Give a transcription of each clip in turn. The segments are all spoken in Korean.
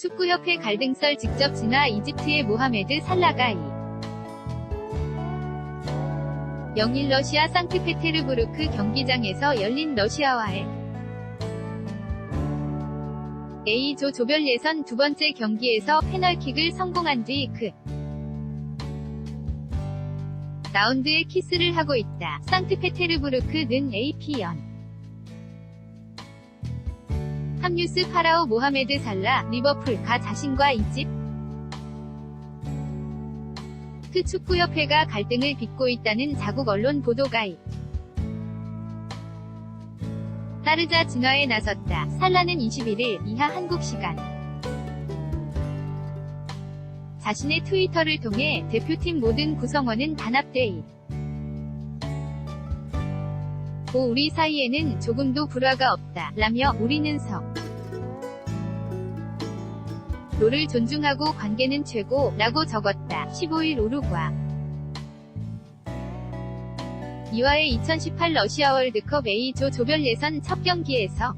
축구협회 갈등설 직접 진화 이집트의 모하메드 살라가 2. 0일 러시아 상트페테르부르크 경기장에서 열린 러시아와의 A조 조별 예선 두 번째 경기에서 페널킥을 성공한 뒤 그 라운드에 키스를 하고 있다. 상트페테르부르크는 AP연 함뉴스 파라오 모하메드 살라 리버풀 가 자신과 이집 트 축구협회가 갈등을 빚고 있다는 자국 언론 보도가 이 따르자 진화에 나섰다. 살라는 21일 이하 한국 시간. 자신의 트위터를 통해 대표팀 모든 구성원은 단합돼 있. 고 우리 사이에는 조금도 불화가 없다. 라며 우리는 서 로를 존중하고 관계는 최고 라고 적었다. 15일 우루과 이와의 2018 러시아 월드컵 A조 조별 예선 첫 경기에서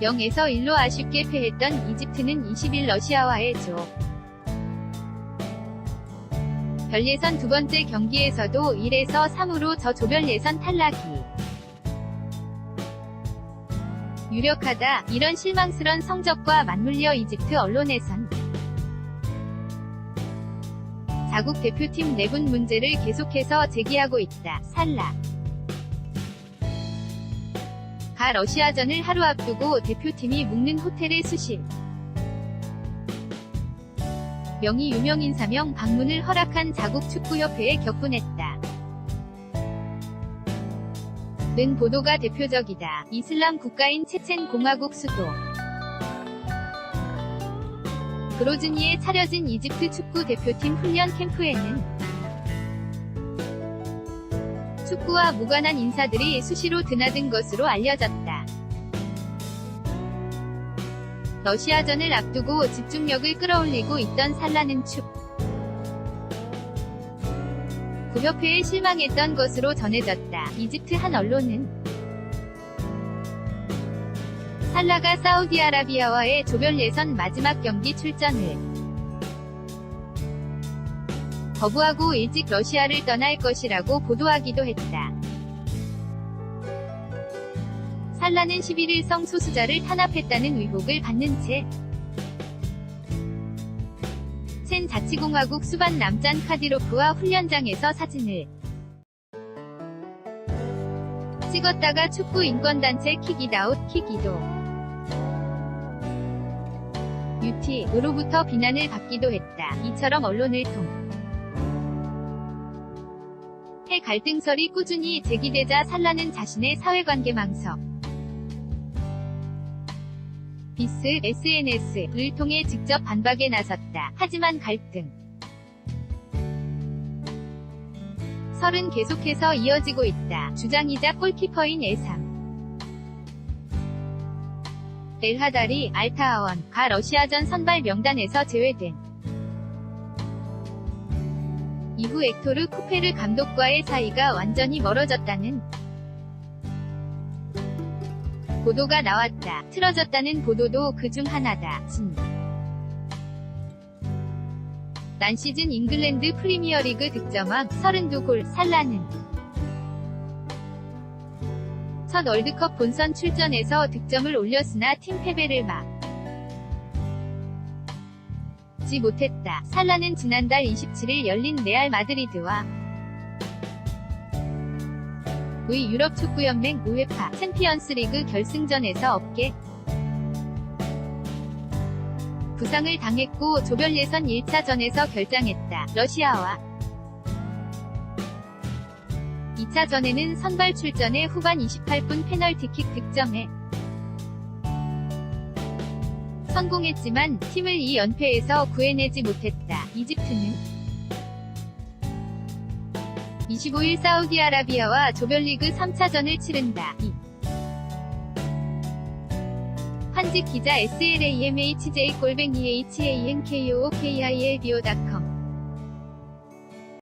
0에서 1로 아쉽게 패했던 이집트는 20일 러시아와의 조 별 예선 두 번째 경기에서도 1에서 3으로 저 조별 예선 탈락이 유력하다. 이런 실망스런 성적과 맞물려 이집트 언론에선 자국 대표팀 내분 문제를 계속해서 제기하고 있다. 살라 가 러시아전을 하루 앞두고 대표팀이 묵는 호텔의 수실 명의 유명인사명 방문을 허락한 자국 축구협회에 격분했다. 는 보도가 대표적이다. 이슬람 국가인 체첸 공화국 수도 그로즈니에 차려진 이집트 축구 대표팀 훈련 캠프에는 축구와 무관한 인사들이 수시로 드나든 것으로 알려졌다. 러시아전을 앞두고 집중력을 끌어올리고 있던 살라는 축 구협회에 실망했던 것으로 전해졌다. 이집트 한 언론은 살라가 사우디아라비아와의 조별 예선 마지막 경기 출전을 거부하고 일찍 러시아를 떠날 것이라고 보도하기도 했다. 살라는 11일 성소수자를 탄압했다는 의혹을 받는 채, 첸 자치공화국 수반 남잔 카디로프와 훈련장에서 사진을 찍었다가 축구 인권단체 킥이다웃 킥이도 UT으로부터 비난을 받기도 했다. 이처럼 언론을 통 해 갈등설이 꾸준히 제기되자 살라는 자신의 사회관계 망석 비스 SNS를 통해 직접 반박에 나섰다. 하지만 갈등 설은 계속해서 이어지고 있다. 주장이자 골키퍼인 에삼 엘하다리 알타아원 가 러시아전 선발 명단에서 제외된 이후 엑토르 쿠페르 감독과의 사이가 완전히 멀어졌다는 보도가 나왔다. 틀어졌다는 보도도 그 중 하나다. 진. 난 시즌 잉글랜드 프리미어리그 득점왕 32골 살라는 첫 월드컵 본선 출전에서 득점을 올렸으나 팀 패배를 막 지 못했다. 살라는 지난달 27일 열린 레알 마드리드와 의 유럽 축구연맹 우에파 챔피언스리그 결승전에서 어깨 부상을 당했고 조별 예선 1차전에서 결장했다. 러시아와 2차전에는 선발 출전해 후반 28분 페널티킥 득점에 성공했지만 팀을 2연패에서 구해내지 못했다. 이집트는 25일 사우디아라비아와 조별리그 3차전을 치른다. 이 한직 기자 SLAMHJ 골뱅이 HANKOOKILBO.com